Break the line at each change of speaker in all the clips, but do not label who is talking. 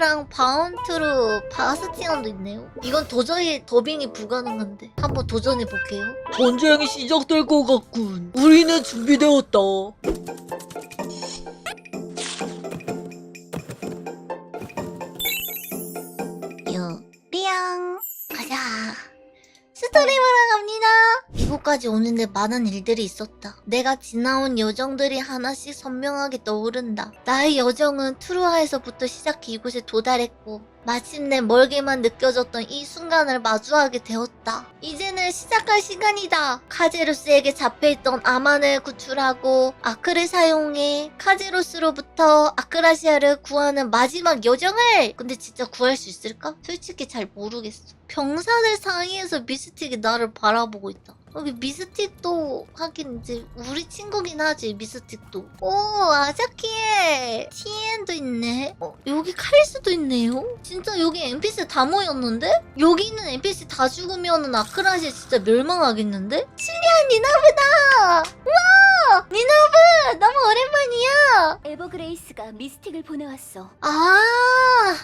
시사르랑 바운트로 바스티온도 있네요. 이건 도저히 더빙이 불가능한데 한번 도전해 볼게요.
전쟁이 시작될 것 같군. 우리는 준비되었다.
이곳까지 오는데 많은 일들이 있었다. 내가 지나온 여정들이 하나씩 선명하게 떠오른다. 나의 여정은 트루아에서부터 시작해 이곳에 도달했고, 마침내 멀게만 느껴졌던 이 순간을 마주하게 되었다. 이제는 시작할 시간이다. 카제로스에게 잡혀있던 아만을 구출하고 아크를 사용해 카제로스로부터 아크라시아를 구하는 마지막 여정을! 근데 진짜 구할 수 있을까? 솔직히 잘 모르겠어. 병사들 사이에서 미스틱이 나를 바라보고 있다. 여기 미스틱도 하긴 이제 우리 친구긴 하지 미스틱도. 오 아자키에 TN도 있네. 어 여기 카리스도 있네요. 진짜 여기 NPC 다 모였는데? 여기 있는 NPC 다 죽으면은 아크라시아 진짜 멸망하겠는데? 실리안 니나브다. 와 니나브 너무 오랜만이야.
에버그레이스가 미스틱을 보내왔어.
아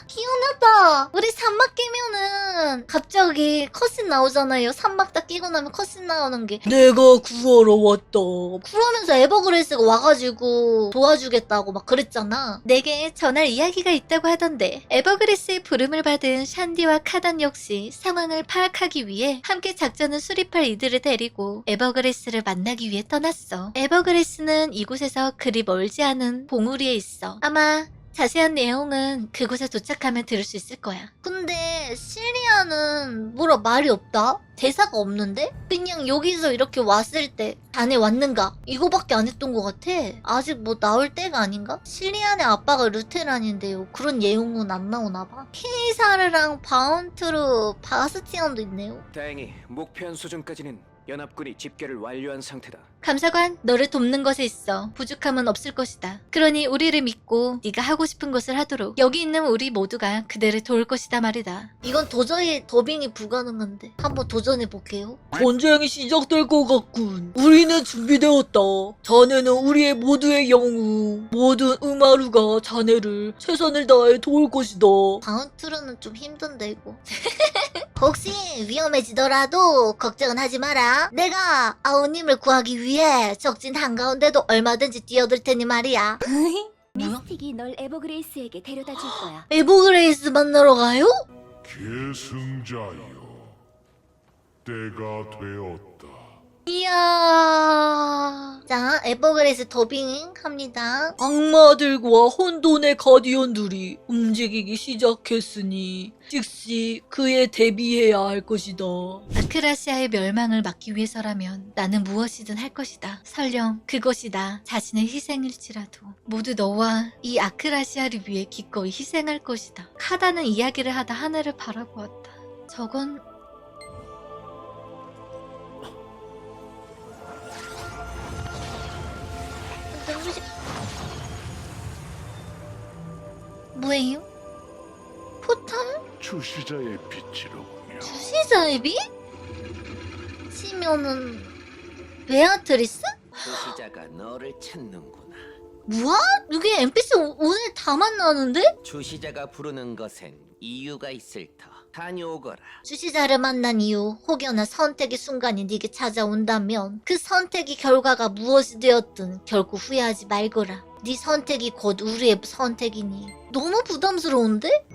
기억났다 우리 산막 끼면은 갑자기 컷신 나오잖아요 산막 딱 끼고 나면 컷신 나오는 게
내가 구하러 왔다.
그러면서 에버그레이스가 와가지고 도와주겠다고 막 그랬잖아
내게 전할 이야기가 있다고 하던데 에버그레스의 부름을 받은 샨디와 카단 역시 상황을 파악하기 위해 함께 작전을 수립할 이들을 데리고 에버그레스를 만나기 위해 떠났어. 에버그레스는 이곳에서 그리 멀지 않은 봉우리에 있어. 아마 자세한 내용은 그곳에 도착하면 들을 수 있을 거야.
근데 시리아는 뭐라 말이 없다? 대사가 없는데? 그냥 여기서 이렇게 왔을 때 자네 왔는가? 이거밖에 안 했던 것 같아 아직 뭐 나올 때가 아닌가? 시리안의 아빠가 루테란인데요 그런 내용은 안 나오나 봐 케이사르랑 바운트로 바스티온도 있네요
다행히 목표한 수준까지는 연합군이 집결을 완료한 상태다.
감사관, 너를 돕는 것에 있어 부족함은 없을 것이다. 그러니 우리를 믿고 네가 하고 싶은 것을 하도록 여기 있는 우리 모두가 그대를 도울 것이다 말이다.
이건 도저히 더빙이 불가능한데 한번 도전해 볼게요
전쟁이 시작될 것 같군. 우리는 준비되었다. 자네는 우리의 모두의 영웅. 모든 음하루가 자네를 최선을 다해 도울 것이다.
바운트로는 좀 힘든데 이거 혹시 위험해지더라도 걱정은 하지 마라 내가 아우님을 구하기 위해 적진 한가운데도 얼마든지 뛰어들 테니 말이야 뭐야?
미스틱이 널 에버그레이스에게 데려다 줄 거야.
에버그레이스 만나러 가요?
계승자여, 때가 되었다.
이야 자 에버그레이스 더빙 합니다
악마들과 혼돈의 가디언들이 움직이기 시작했으니 즉시 그에 대비해야 할 것이다.
아크라시아의 멸망을 막기 위해서라면 나는 무엇이든 할 것이다. 설령 그것이 나 자신의 희생일지라도 모두 너와 이 아크라시아를 위해 기꺼이 희생할 것이다. 카다는 이야기를 하다 하늘을 바라보았다. 저건
뭐예요? 포탈?
주시자의 빛이로군요.
주시자의 빛? 치면은 베아트리스?
주시자가 너를 찾는구나.
뭐야? 여기 NPC 오- 오늘 다 만나는데?
주시자가 부르는 것엔 이유가 있을 터. 다녀오거라.
주시자를 만난 이후 혹여나 선택의 순간이 네게 찾아온다면 그 선택의 결과가 무엇이 되었든 결코 후회하지 말거라. 네 선택이 곧 우리의 선택이니. 너무 부담스러운데?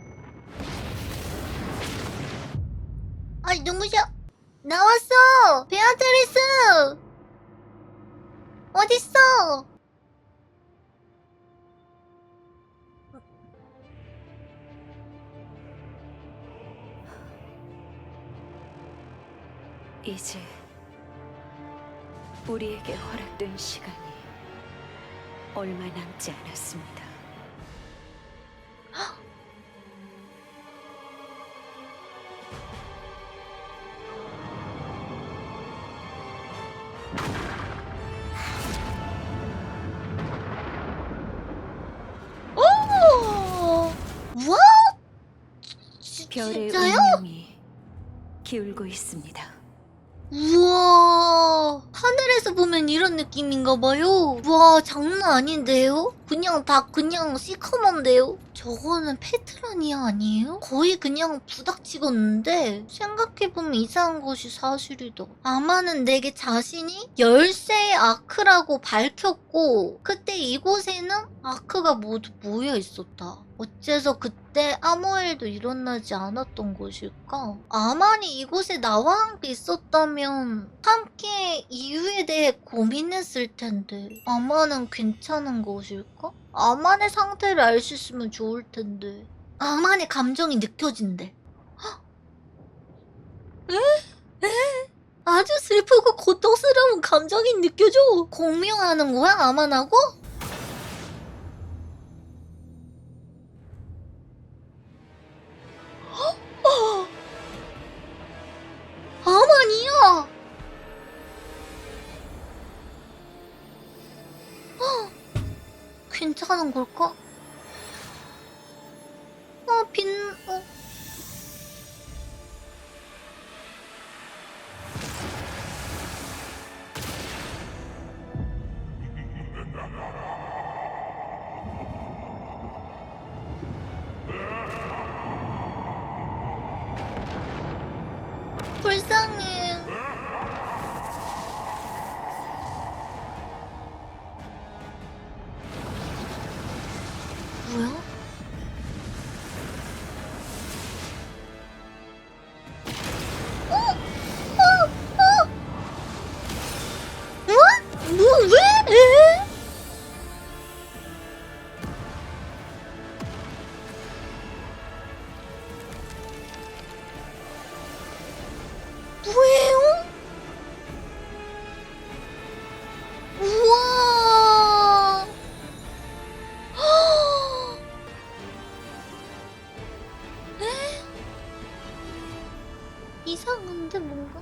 아니 누구셔? 나왔어! 베아트리스! 어딨어?
이제 우리에게 허락된 시간이 얼마 남지 않았습니다.
오! 와! 지-
별의
진짜요?
운명이 기울고 있습니다.
우와 하늘에서 보면 이런 느낌인가 봐요 우와 장난 아닌데요? 그냥 다 그냥 시커먼데요? 저거는 페트라니아 아니에요? 거의 그냥 부닥치겠는데 생각해보면 이상한 것이 사실이다. 아마는 내게 자신이 열쇠의 아크라고 밝혔고 그때 이곳에는 아크가 모두 모여 있었다. 어째서 그때 아무 일도 일어나지 않았던 것일까? 아만이 이곳에 나와 함께 있었다면 함께 이유에 대해 고민했을 텐데 아만은 괜찮은 것일까? 아만의 상태를 알 수 있으면 좋을 텐데 아만의 감정이 느껴진대 헉! 에? 에? 아주 슬프고 고통스러운 감정이 느껴져 공명하는 거야 아만하고? 괜찮은 걸까? 어, 빈, 어. 불쌍해. 이상한데 뭔가?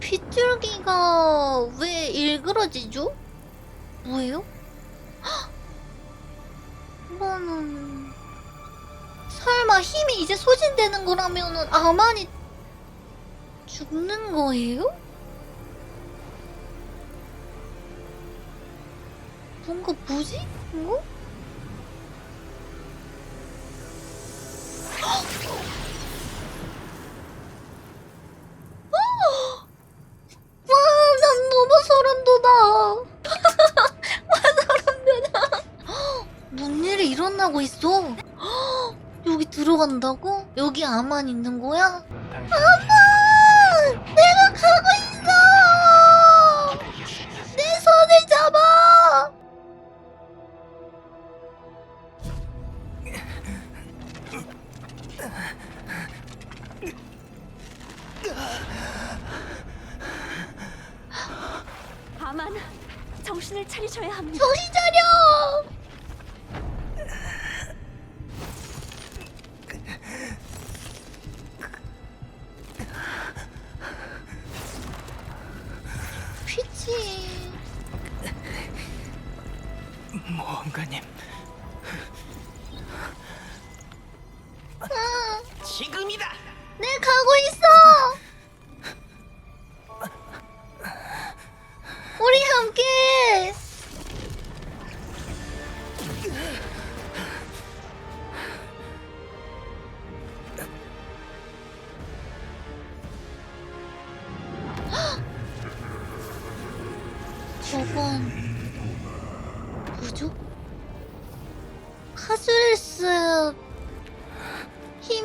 빗줄기가 왜 일그러지죠? 뭐예요? 헉! 이거는 설마 힘이 이제 소진되는 거라면은 아만이 죽는 거예요? 뭔가 뭐지? 이거? 여기 들어간다고? 여기 아만 있는 거야? 아만! 내가 가고 있어! 내 손을 잡아!
아만, 정신을 차리셔야 합니다.
정신 차려! 내 가고 있어! 우리 함께! 저건 뭐죠? 카즈레스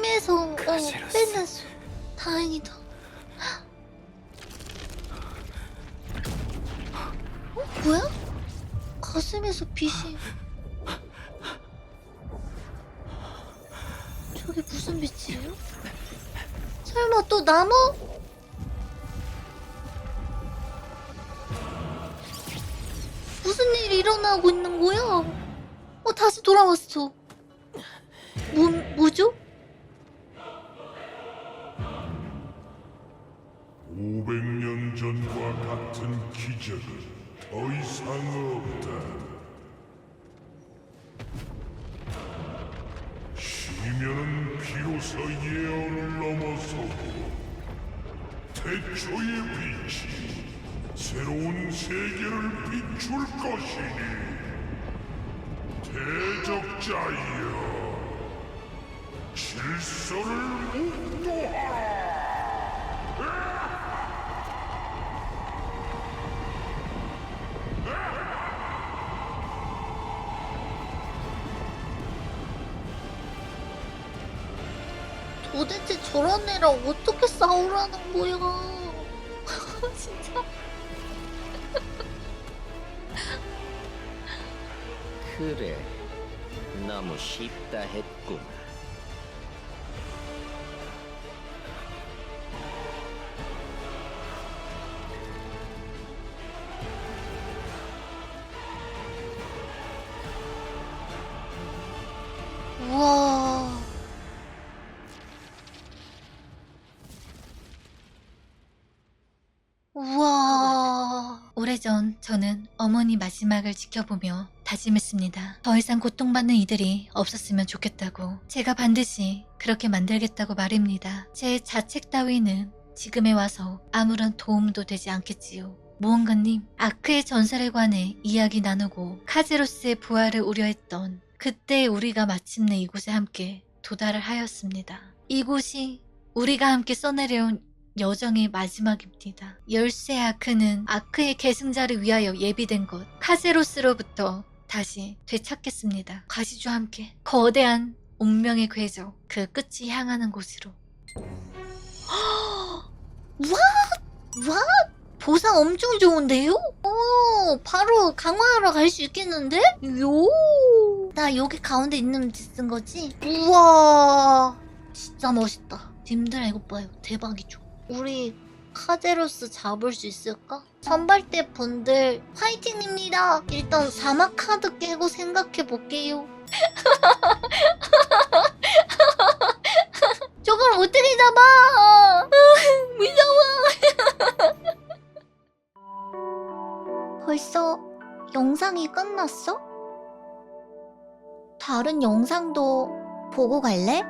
힘에서 어. 빼냈어. 다행이다. 어? 뭐야? 가슴에서 빛이. 저게 무슨 빛이에요? 설마 또 나무? 무슨 일이 일어나고 있는 거야? 어, 다시 돌아왔어. 뭐, 뭐죠?
500년 전과 같은 기적은 더 이상 없다. 시면은 비로소 예언을 넘어서고 태초의 빛이 새로운 세계를 줄 것이니 대적자여 질서를 묵도하라
도대체 저런 애랑 어떻게 싸우라는 거야? 진짜.
그래 너무 쉽다 했구나
전 저는 어머니 마지막을 지켜보며 다짐했습니다. 더 이상 고통받는 이들이 없었으면 좋겠다고. 제가 반드시 그렇게 만들겠다고 말입니다. 제 자책 따위는 지금에 와서 아무런 도움도 되지 않겠지요. 모험가님, 아크의 전설에 관해 이야기 나누고 카제로스의 부활을 우려했던 그때 우리가 마침내 이곳에 함께 도달을 하였습니다. 이곳이 우리가 함께 써내려온 여정의 마지막입니다. 열쇠 아크는 아크의 계승자를 위하여 예비된 것 카제로스로부터 다시 되찾겠습니다. 가시죠 함께 거대한 운명의 궤적 그 끝이 향하는 곳으로
와 보상 엄청 좋은데요? 오 바로 강화하러 갈 수 있겠는데? 요. 나 여기 가운데 있는 짓쓴 거지? 우와 진짜 멋있다. 님들 이거 봐요 대박이죠. 우리 카제로스 잡을 수 있을까? 선발대 분들 화이팅입니다. 일단 사막 카드 깨고 생각해 볼게요. 저걸 어떻게 잡아? 무서워. 벌써 영상이 끝났어? 다른 영상도 보고 갈래?